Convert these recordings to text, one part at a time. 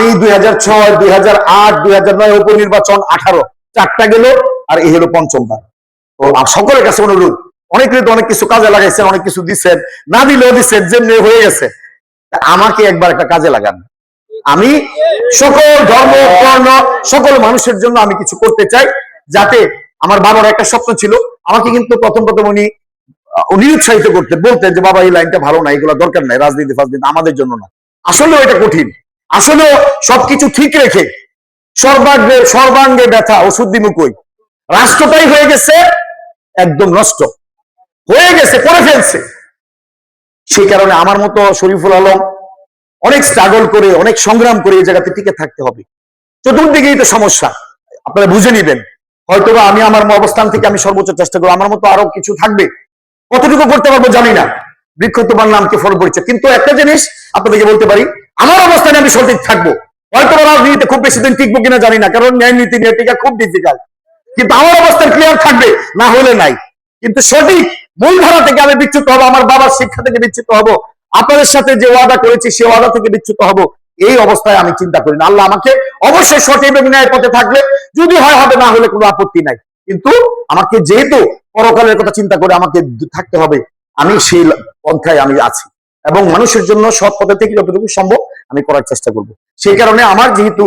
আমি দুই হাজার ছয়, দুই হাজার আট, দুই হাজার নয় উপনির্বাচন আঠারো, চারটা গেল আর এই হলো পঞ্চমবার। তো সকলের কাছে অনুরোধ, অনেকে তো অনেক কিছু কাজে লাগাইছেন, অনেক কিছু দিচ্ছেন না দিলেও দিচ্ছেন যেমনি হয়ে গেছে। আমাকে একবার একটা কাজে লাগান। আমি সকল ধর্ম বর্ণ সকল মানুষের জন্য আমি কিছু করতে চাই, যাতে আমার বাবার একটা স্বপ্ন ছিল। আমাকে কিন্তু প্রথম প্রথম উনি উৎসাহিত করতেন, বলতেন যে, বাবা, এই লাইনটা ভালো না, এগুলো দরকার নাই রাজনীতি ফাজনীতি আমাদের জন্য না। আসলেও এটা কঠিন। আসলেও সবকিছু ঠিক রেখে সর্বাঙ্গে সর্বাঙ্গে ব্যথা, ওষুধ দিমুকই রাষ্ট্রটাই হয়ে গেছে একদম নষ্ট। হয়ে গেছে, করে ফেলছে। সেই কারণে আমার মতো শরীফুল আলম অনেক স্ট্রাগল করে, অনেক সংগ্রাম করে এই জায়গাতে টিকে থাকতে হবে। চতুর্দিকেই তো সমস্যা। আপনারা বুঝে নিবেন। হয়তোবা আমি আমার অবস্থান থেকে আমি সর্বোচ্চ চেষ্টা করব, আমার মতো আরও কিছু থাকবে। কতটুকু করতে পারব জানি না। বৃক্ষ তোমার নামকে ফল পড়ছে কিন্তু একটা জিনিস আপনাদেরকে বলতে পারি আমার অবস্থানে আমি সঠিক থাকব। হয়তো রাজনীতিতে খুব বেশি দিন টিকবো কিনা জানি না, কারণ ন্যায় নীতি নিয়ে টিকা খুব ডিফিকাল্ট কিন্তু আমার অবস্থান ক্লিয়ার থাকবে, না হলে নাই। কিন্তু সঠিক মূলধারা থেকে আমি বিচ্যুত হব, আমার বাবার শিক্ষা থেকে বিচ্যুত হব, আপনাদের সাথে যে ওয়াদা করেছি সে ওয়াদা থেকে বিচ্যুত হব, এই অবস্থায় আমি চিন্তা করি না। আল্লাহ আমাকে অবশ্যই সঠিক এবং ন্যায় পথে থাকলে, যদি হয় হবে, না হলে কোনো আপত্তি নাই। কিন্তু আমাকে যেহেতু পরকালের কথা চিন্তা করে আমাকে থাকতে হবে, আমি সেই পন্থায় আমি আছি। এবং মানুষের জন্য সৎ পথে থেকে যতটুকু সম্ভব আমি করার চেষ্টা করব। সেই কারণে আমার যেহেতু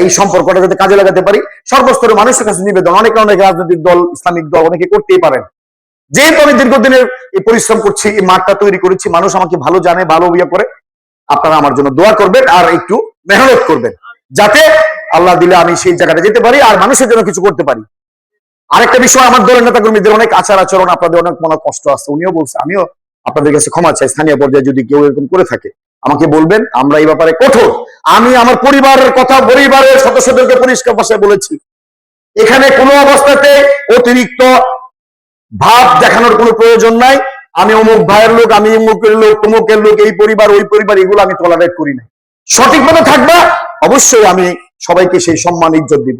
এই সম্পর্কটা যাতে কাজে লাগাতে পারি, সর্বস্তরের মানুষের কাছে নিবেদন, অনেক অনেক রাজনৈতিক দল, ইসলামিক দল অনেকে করতেই পারেন। যেহেতু আমি দীর্ঘদিনের এই পরিশ্রম করছি, এই মাঠটা তৈরি করেছি, মানুষ আমাকে ভালো জানে, ভালো ইয়ে করে, আপনারা আমার জন্য দোয়া করবেন আর একটু মেহনত করবেন, যাতে আল্লাহ দিলে আমি সেই জায়গাটা যেতে পারি আর মানুষের জন্য কিছু করতে পারি। আরেকটা বিষয়, আমার দলের নেতা কর্মীদের অনেক আচার আচরণ, আপনাদের অনেক মনে কষ্ট আছে, উনিও বলছে, আমিও আপনাদের কাছে ক্ষমা চাই, স্থানীয় পর্যায়ে যদি কেউ এরকম করে থাকে, আমাকে বলবেন, আমরা এই ব্যাপারে কঠোর। আমি আমার পরিবারের কথা পরিবারের সদস্যদেরকে পরিষ্কার ভাষায় বলেছি। এখানে কোনো অবস্থাতে অতিরিক্ত ভাব দেখানোর কোনো প্রয়োজন নাই। আমি অমুক ভাইয়ের লোক, আমি অমুকের লোক, তমুকের লোক, এই পরিবার, ওই পরিবার, এগুলো আমি টলারেট করি না সঠিক পথে থাকবা, অবশ্যই আমি সবাইকে সেই সম্মান, ইজ্জত দিব।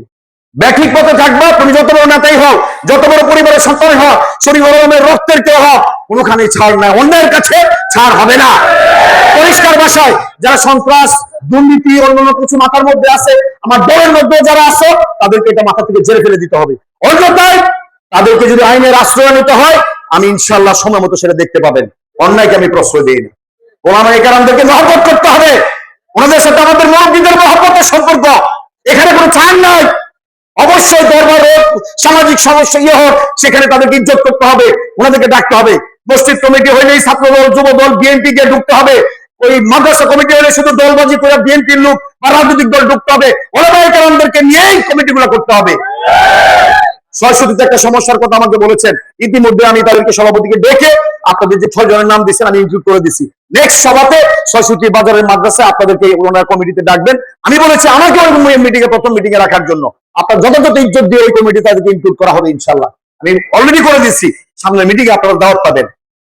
ব্যাঠিক পথে থাকবা, তুমি যত বড় নেতাই হও, যত বড় পরিবারের সন্তান হও শরীর গরমের রক্তের কেউ হও, কোনোখানে ছাড় নাই, অন্যের কাছে ছাড় হবে না। পরিষ্কার ভাষায়, যারা সন্ত্রাস, দুর্নীতি, অন্যান্য কিছু মাথার মধ্যে আছে, আমার দলের মধ্যে যারা আছে, তাদেরকে এটা মাথা থেকে জেরে ফেলে দিতে হবে। অন্যথায়, তাদেরকে যদি আইনের আশ্রয় নিতে হয়, আমি ইনশাল্লাহ সময় মতো সেটা দেখতে পাবেন। অন্যায়কে আমি প্রশ্রয় দিই না। ওলামা একরামদেরকে মহব্বত করতে হবে। ওনাদের সাথে আমাদের মুরব্বীদের মহব্বতের সম্পর্ক। এখানে কোনো ছাড় হোক সামাজিক সমস্যা ইয়ে হোক, সেখানে তাদেরকে ইজ্জত করতে হবে, ওনাদেরকে ডাকতে হবে। মসজিদ কমিটি হইলেই ছাত্র দল, যুব দল বিএনপি কে ঢুকতে হবে। ওই মাদ্রাসা কমিটি হলে শুধু দলবাজি করে বিএনপির লোক বা রাজনৈতিক দল ঢুকতে হবে। ওলামা একরামদেরকে নিয়েই কমিটিগুলো করতে হবে। সরস্বতীতে একটা সমস্যার কথা আমাকে বলেছেন। ইতিমধ্যে আমি তাদেরকে সভাপতিকে ডেকে আপনাদের যে ছয় জনের নাম দিচ্ছেন আমি ইনক্লুড করে দিছি। নেক্সট সভাতে সরস্বতী বাজারের মাদ্রাসায় আপনাদেরকে ওনারা কমিটিতে ডাকবেন। আমি বলেছি আমাকে মিটিং এ প্রথম মিটিং এ রাখার জন্য? আপনার যথাযথ ইজ্জত দিয়ে ওই কমিটি তাদেরকে ইনক্লুড করা হবে ইনশাল্লাহ আমি অলরেডি করে দিচ্ছি সামনে মিটিং এ আপনারা দাওয়াত পাবেন।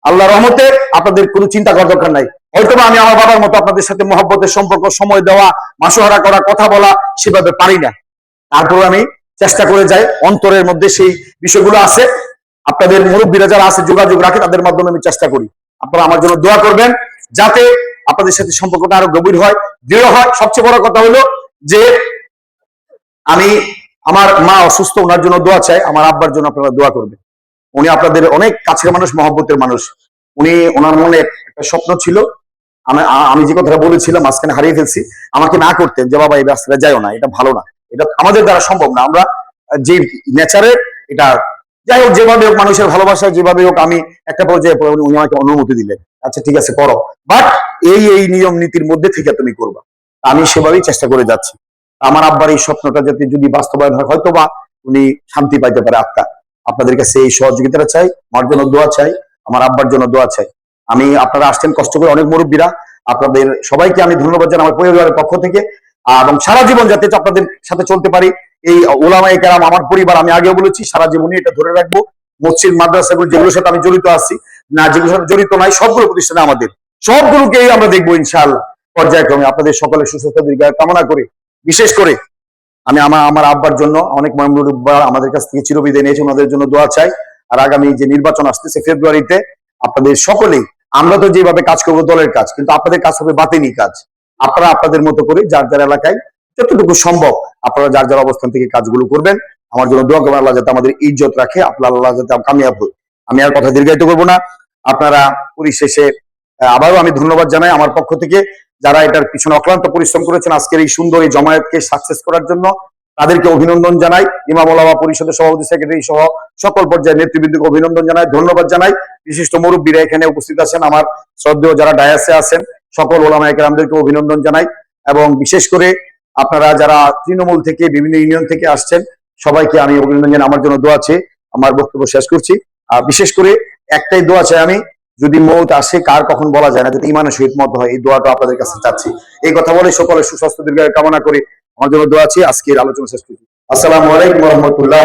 আল্লাহ রহমতে আপনাদের কোনো চিন্তা করার দরকার নাই। হয়তো আমি আমার বাবার মতো আপনাদের সাথে মহব্বতের সম্পর্ক, সময় দেওয়া, মাসোহারা করা, কথা বলা সেভাবে পারি না। তারপর আমি চেষ্টা করে যায়, অন্তরের মধ্যে সেই বিষয়গুলো আছে। আপনাদের মুরব্বীরা যারা আছে, যোগাযোগ রাখে, তাদের মাধ্যমে আমি চেষ্টা করি। আপনারা আমার জন্য দোয়া করবেন, যাতে আপনাদের সাথে সম্পর্কটা আরও গভীর হয়, দৃঢ় হয়। সবচেয়ে বড় কথা হলো যে আমি আমার মা অসুস্থ, ওনার জন্য দোয়া চাই, আমার আব্বার জন্য আপনারা দোয়া করবেন। উনি আপনাদের অনেক কাছের মানুষ, মহব্বতের মানুষ। উনি, ওনার মনে একটা স্বপ্ন ছিল, আমি যে কথাটা বলেছিলাম, মাঝখানে হারিয়ে ফেলছি, আমাকে না করতেন যে, বাবা, এই রাস্তাটা যাইও না, এটা ভালো না। এটা আমাদের দ্বারা সম্ভব না। আমরা যে নেচারের এটা যাই হোক, যেভাবে হোক মানুষের ভালোবাসা, যেভাবে হোক আমি একটা পর্যায়ে উনি আমাকে অনুমতি দিলেন। আচ্ছা ঠিক আছে, করো। বাট এই এই নিয়ম নীতির মধ্যে থেকে তুমি করবা। আমি সেভাবেই চেষ্টা করে যাচ্ছি। আমার আব্বার এই স্বপ্নটা যাতে যদি বাস্তবায়ন হয় হয়তো বা উনি শান্তি পাইতে পারে আত্মা। আপনাদের কাছে এই সহযোগিতাটা চাই আমার জন্য দোয়া চাই, আমার আব্বার জন্য দোয়া চাই। আমি, আপনারা আসছেন কষ্ট করে অনেক মুরব্বীরা। আপনাদের সবাইকে আমি ধন্যবাদ জানাই, আমার পরিবারের পক্ষ থেকে। এবং সারা জীবন যাতে আপনাদের সাথে চলতে পারি। এই ওলামাই কেরাম আমার পরিবার, আমি আগেও বলেছি, সারা জীবনই এটা ধরে রাখব। মসজিদ, মাদ্রাসাগুলো যেগুলোর সাথে আমি জড়িত আছি, না যেগুলোর সাথে জড়িত নাই, সবগুলো প্রতিষ্ঠানে আমাদের। সবগুলোকেই আমরা দেখব ইনশাআল্লাহ পর্যায়ক্রমে। আপনাদের সকলের সুস্থতা দীর্ঘায়ু কামনা করে। বিশেষ করে আমি আমার আমার আব্বার জন্য অনেক মহামুরব্বা আমাদের কাছ থেকে চিরবিদায় নিয়েছে, ওনাদের জন্য দোয়া চাই। আর আগামী যে নির্বাচন আসতেছে ফেব্রুয়ারিতে, আপনাদের সকলেই, আমরা তো যেভাবে কাজ করব দলের কাজ, কিন্তু আপনাদের কাজ হবে বাতিনি কাজ। আপনারা আপনাদের মতো করে যার যার এলাকায় যতটুকু সম্ভব আপনারা যার যার অবস্থান থেকে কাজগুলো করবেন। আমার জন্য দোয়া করবেন আল্লাহ যাতে আমাদের ইজ্জত রাখে, আপনার আল্লাহ যাতে কামিয়াব হই আমি আর কথা দীর্ঘায়িত করব না। আপনারা পরিশেষে আবারও আমি ধন্যবাদ জানাই আমার পক্ষ থেকে যারা এটার পিছনে অক্লান্ত পরিশ্রম করেছেন আজকের এই সুন্দর এই জমায়েতকে সাকসেস করার জন্য। তাদেরকে অভিনন্দন জানাই। ইমাম ওলামা পরিষদের সভাপতি সেক্রেটারি সহ সকল পর্যায়ের নেতৃবৃন্দকে অভিনন্দন জানাই, ধন্যবাদ জানাই। বিশিষ্ট মুরব্বীরা এখানে উপস্থিত আছেন। আমার শ্রদ্ধেয় যারা ডায়াসে আছেন সকল ওলামা একরামদেরকে অভিনন্দন জানাই এবং বিশেষ করে আপনারা যারা তৃণমূল থেকে, বিভিন্ন ইউনিয়ন থেকে আসছেন, সবাইকে আমি অভিনন্দন জানাই। আমার জন্য দোয়া আছে, আমার বক্তব্য শেষ করছি। আর বিশেষ করে একটাই দোয়া চাই আমি, যদি মৌত আসে, কার কখন বলা যায় না, যদি ইমানের সহিত মত হয়, এই দোয়াটা আপনাদের কাছে চাচ্ছি। এই কথা বলে সকলের সুস্বাস্থ্য, দীর্ঘায়ু কামনা করে আমার জন্য দোয়া আছে। আজকের আলোচনা শেষ করছি। আসসালামু আলাইকুম রহমতুল্লাহ